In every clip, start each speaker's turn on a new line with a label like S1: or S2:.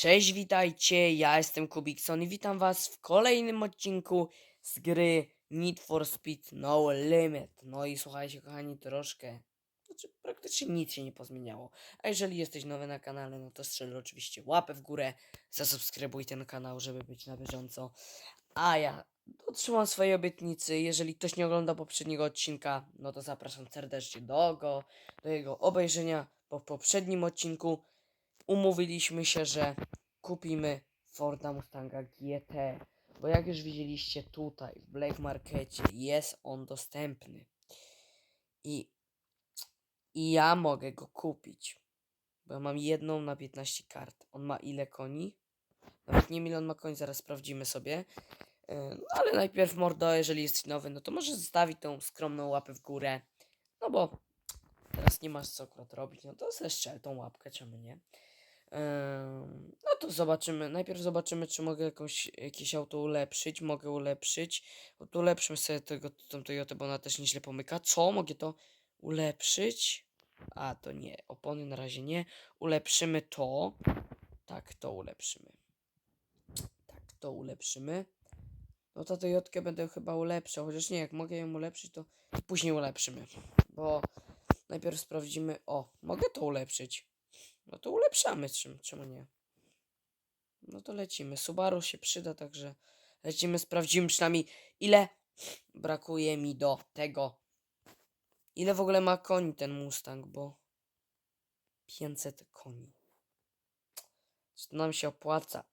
S1: Cześć, witajcie, ja jestem Kubikson i witam was w kolejnym odcinku z gry Need for Speed No Limit. No i słuchajcie, kochani, troszkę, znaczy praktycznie nic się nie pozmieniało. A jeżeli jesteś nowy na kanale, no to strzel oczywiście łapę w górę, zasubskrybuj ten kanał, żeby być na bieżąco. A ja dotrzymam swojej obietnicy, jeżeli ktoś nie ogląda poprzedniego odcinka, no to zapraszam serdecznie do go, do jego obejrzenia, bo w poprzednim odcinku umówiliśmy się, że kupimy Forda Mustanga GT. Bo jak już widzieliście tutaj w Black Markecie jest on dostępny. I, I ja mogę go kupić. Bo ja mam jedną na 15 kart. On ma ile koni? Nawet nie wiem ile on ma koni, zaraz sprawdzimy sobie. Yy, No ale najpierw mordo, jeżeli jesteś nowy, no to możesz zostawić tą skromną łapę w górę. No bo teraz nie masz co akurat robić, no to zestrzel tą łapkę, czemu nie? No to zobaczymy. Najpierw zobaczymy, czy mogę jakąś, jakieś auto ulepszyć. Mogę ulepszyć. Ulepszymy sobie tego, tą Toyotę, bo ona też nieźle pomyka. Co? Mogę to ulepszyć? A, to nie. Opony na razie nie. Ulepszymy to. Tak, to ulepszymy. Tak, to ulepszymy. No to Toyotkę będę chyba ulepszał. Chociaż nie, jak mogę ją ulepszyć, to później ulepszymy. Bo najpierw sprawdzimy. O, mogę to ulepszyć. No to ulepszamy, czym, czemu nie? No to lecimy. Subaru się przyda, także lecimy, sprawdzimy przynajmniej ile brakuje mi do tego. Ile w ogóle ma koni ten Mustang, bo 500 koni. Czy to nam się opłaca?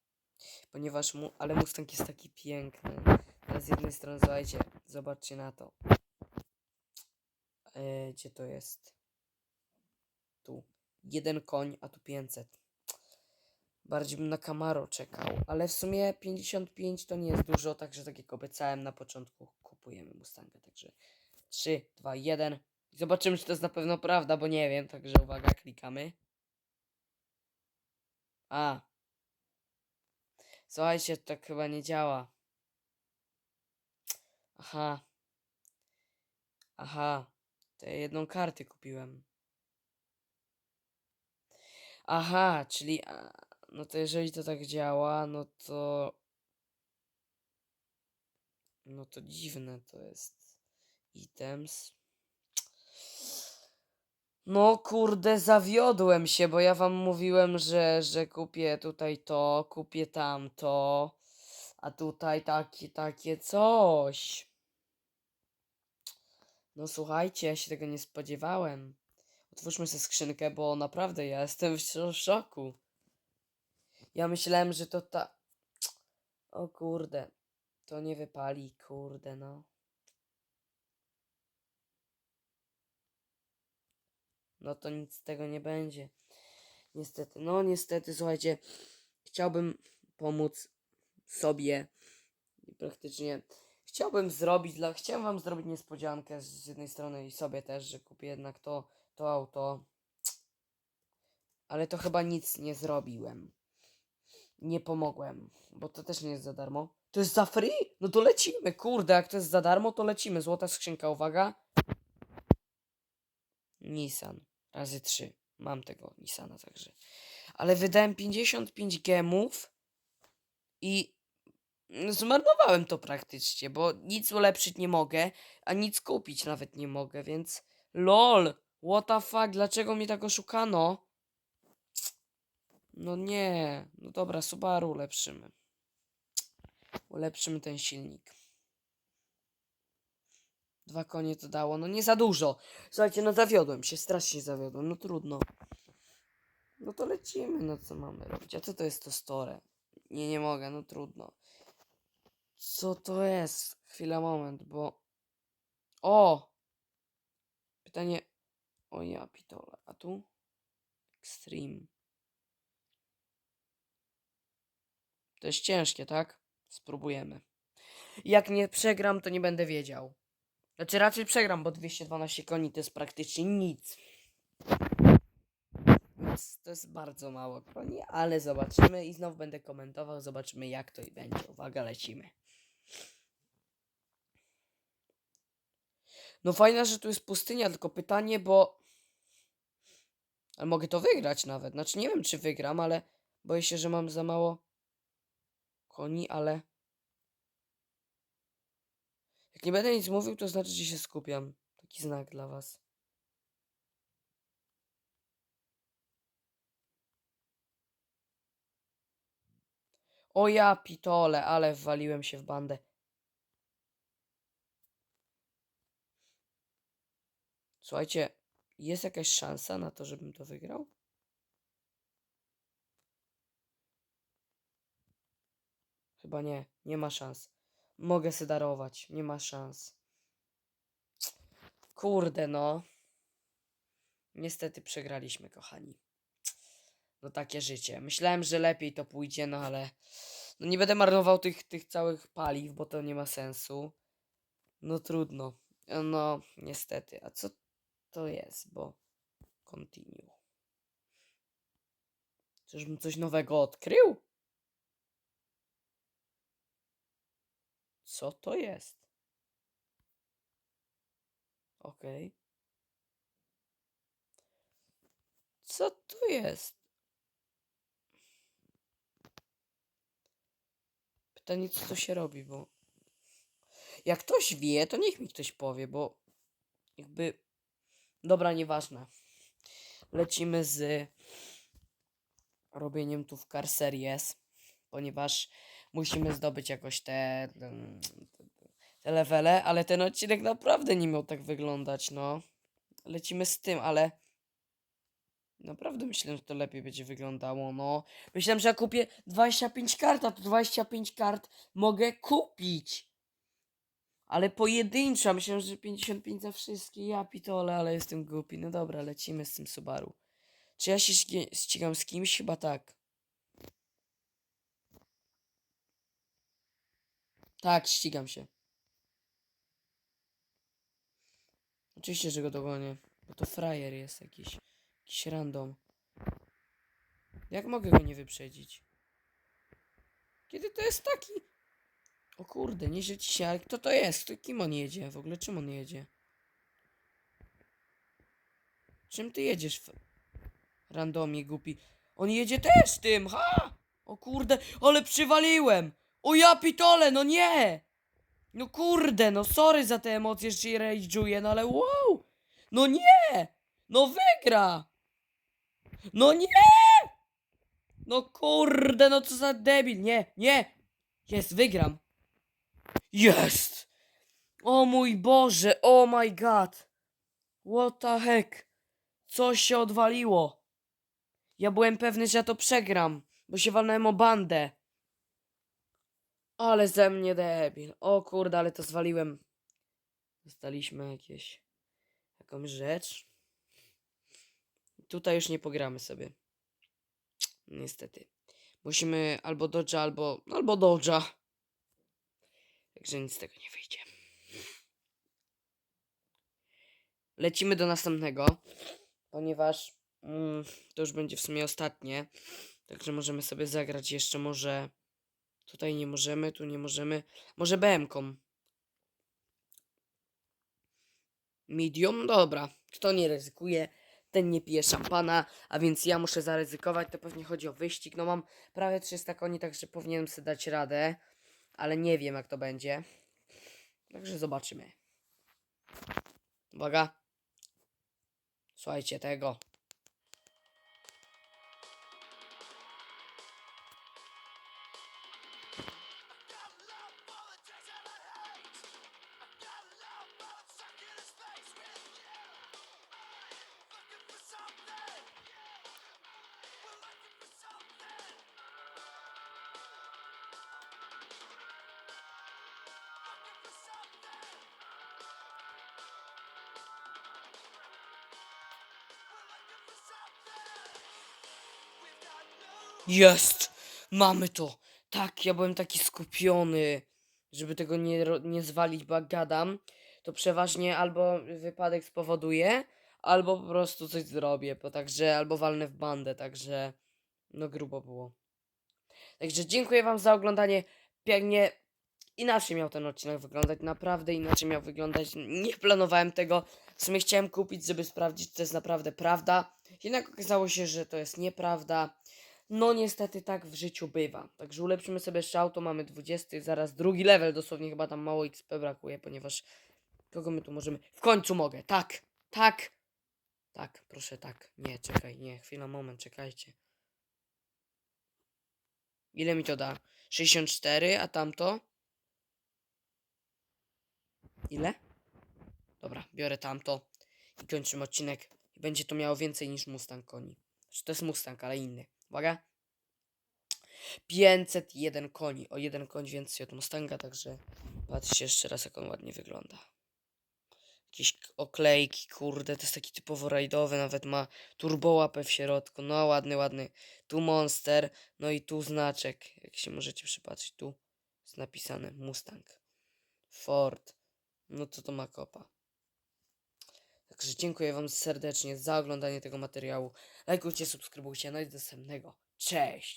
S1: Ponieważ mu, ale Mustang jest taki piękny. Ale z jednej strony, słuchajcie, zobaczcie na to. E, gdzie to jest? Tu. Jeden koń, a tu 500. Bardziej bym na Camaro czekał, ale w sumie 55 to nie jest dużo, także tak jak obiecałem na początku, kupujemy Mustanga, także 3, 2, 1. I zobaczymy, czy to jest na pewno prawda, bo nie wiem, także uwaga, klikamy. A. Słuchajcie, tak chyba nie działa. Aha. Aha. Ja jedną kartę kupiłem. Aha, czyli. No to jeżeli to tak działa, no to. No to dziwne to jest. Items. No kurde, zawiodłem się, bo ja wam mówiłem, że, że kupię tutaj to, kupię tamto, a tutaj takie, takie coś. No słuchajcie, ja się tego nie spodziewałem. Otwórzmy sobie skrzynkę, bo naprawdę ja jestem w szo- szoku. Ja myślałem, że to ta... O kurde, to nie wypali, kurde no. No to nic z tego nie będzie. Niestety, no niestety, słuchajcie, chciałbym pomóc sobie i praktycznie chciałbym zrobić dla, chciałem wam zrobić niespodziankę z jednej strony i sobie też, że kupię jednak to, to auto. Ale to chyba nic nie zrobiłem. Nie pomogłem, bo to też nie jest za darmo. To jest za free? No to lecimy, kurde, jak to jest za darmo, to lecimy. Złota skrzynka, uwaga. Nissan razy 3. Mam tego Nissana także. Ale wydałem 55 gemów i zmarnowałem to praktycznie, bo nic ulepszyć nie mogę, a nic kupić nawet nie mogę, więc lol, what the fuck, dlaczego mnie tak oszukano? No nie, no dobra, Subaru ulepszymy. Ulepszymy ten silnik. Dwa konie to dało, no nie za dużo. Słuchajcie, no zawiodłem się, strasznie zawiodłem, no trudno. No to lecimy, no co mamy robić? A co to jest to store? Nie, nie mogę, no trudno. Co to jest? Chwila, moment, bo... O! Pytanie... O ja pitole, a tu? Extreme. To jest ciężkie, tak? Spróbujemy. Jak nie przegram, to nie będę wiedział. Znaczy raczej przegram, bo 212 koni to jest praktycznie nic. To jest bardzo mało koni, ale zobaczymy i znowu będę komentował, zobaczymy jak to i będzie. Uwaga, lecimy. No fajne, że tu jest pustynia, tylko pytanie, bo... Ale mogę to wygrać nawet. Znaczy nie wiem, czy wygram, ale... Boję się, że mam za mało koni, ale... Jak nie będę nic mówił, to znaczy, że się skupiam. Taki znak dla was. O ja pitole, ale wwaliłem się w bandę. Słuchajcie, jest jakaś szansa na to, żebym to wygrał? Chyba nie, nie ma szans. Mogę se darować, nie ma szans. Kurde no. Niestety przegraliśmy, kochani. No takie życie. Myślałem, że lepiej to pójdzie, no ale... No nie będę marnował tych, tych całych paliw, bo to nie ma sensu. No trudno. No, niestety. A co to jest, bo... Continue. Czyżbym coś nowego odkrył? Co to jest? Okej. Co to jest? Pytanie, co to się robi, bo... Jak ktoś wie, to niech mi ktoś powie, bo... Jakby... Dobra, nieważne. Lecimy z... Robieniem tu w Car Series, ponieważ musimy zdobyć jakoś te... Te levele, ale ten odcinek naprawdę nie miał tak wyglądać, no. Lecimy z tym, ale... Naprawdę myślę, że to lepiej będzie wyglądało, no. Myślałem, że ja kupię 25 kart, a to 25 kart mogę kupić. Ale pojedynczo, myślałem, że 55 za wszystkie, ja pitole, ale jestem głupi. No dobra, lecimy z tym Subaru. Czy ja się ści- ścigam z kimś? Chyba tak. Tak, ścigam się. Oczywiście, że go dogonię. Bo to frajer jest jakiś. Jakiś random. Jak mogę go nie wyprzedzić? Kiedy to jest taki? O kurde, nie żyć się, ale kto to jest? Kto, kim on jedzie? W ogóle czym on jedzie? Czym ty jedziesz? Randomie głupi. On jedzie też tym, ha! O kurde, ale przywaliłem! O ja pitole, no nie! No kurde, no sorry za te emocje, że się rage'uję, no ale wow! No nie! No wygra! No nie! No kurde, no co za debil, nie, nie! Jest, wygram! Jest! O mój Boże, oh my god! What the heck? Coś się odwaliło. Ja byłem pewny, że ja to przegram, bo się walnąłem o bandę. Ale ze mnie debil. O kurde, ale to zwaliłem. Dostaliśmy jakieś... jakąś rzecz. Tutaj już nie pogramy sobie. Niestety. Musimy albo dodża, albo... albo dodża. Także nic z tego nie wyjdzie. Lecimy do następnego, ponieważ mm, to już będzie w sumie ostatnie. Także możemy sobie zagrać jeszcze może... Tutaj nie możemy, tu nie możemy. Może BM-ką. Medium? Dobra. Kto nie ryzykuje, ten nie pije szampana, a więc ja muszę zaryzykować. To pewnie chodzi o wyścig. No mam prawie 300 koni, także powinienem sobie dać radę. Ale nie wiem jak to będzie. Także zobaczymy. Uwaga. Słuchajcie tego. Jest! Mamy to! Tak, ja byłem taki skupiony, żeby tego nie, nie zwalić, bo jak gadam, to przeważnie albo wypadek spowoduje, albo po prostu coś zrobię, bo także, albo walnę w bandę, także no grubo było. Także dziękuję wam za oglądanie. Pięknie inaczej miał ten odcinek wyglądać, naprawdę inaczej miał wyglądać. Nie planowałem tego. W sumie chciałem kupić, żeby sprawdzić, czy to jest naprawdę prawda. Jednak okazało się, że to jest nieprawda. No niestety tak w życiu bywa. Także ulepszymy sobie jeszcze mamy 20, zaraz drugi level, dosłownie chyba tam mało XP brakuje, ponieważ kogo my tu możemy... W końcu mogę, tak, tak, tak, proszę tak, nie, czekaj, nie, chwila, moment, czekajcie. Ile mi to da? 64, a tamto? Ile? Dobra, biorę tamto i kończymy odcinek. Będzie to miało więcej niż Mustang koni. Znaczy, to jest Mustang, ale inny. Uwaga. 501 koni. O jeden koń więcej od Mustanga, także patrzcie jeszcze raz, jak on ładnie wygląda. Jakieś oklejki, kurde, to jest taki typowo rajdowy, nawet ma turbołapę w środku. No, ładny, ładny. Tu Monster, no i tu znaczek. Jak się możecie przypatrzeć, tu jest napisane Mustang. Ford. No to to ma kopa. Także dziękuję Wam serdecznie za oglądanie tego materiału. Lajkujcie, subskrybujcie, no i do następnego. Cześć!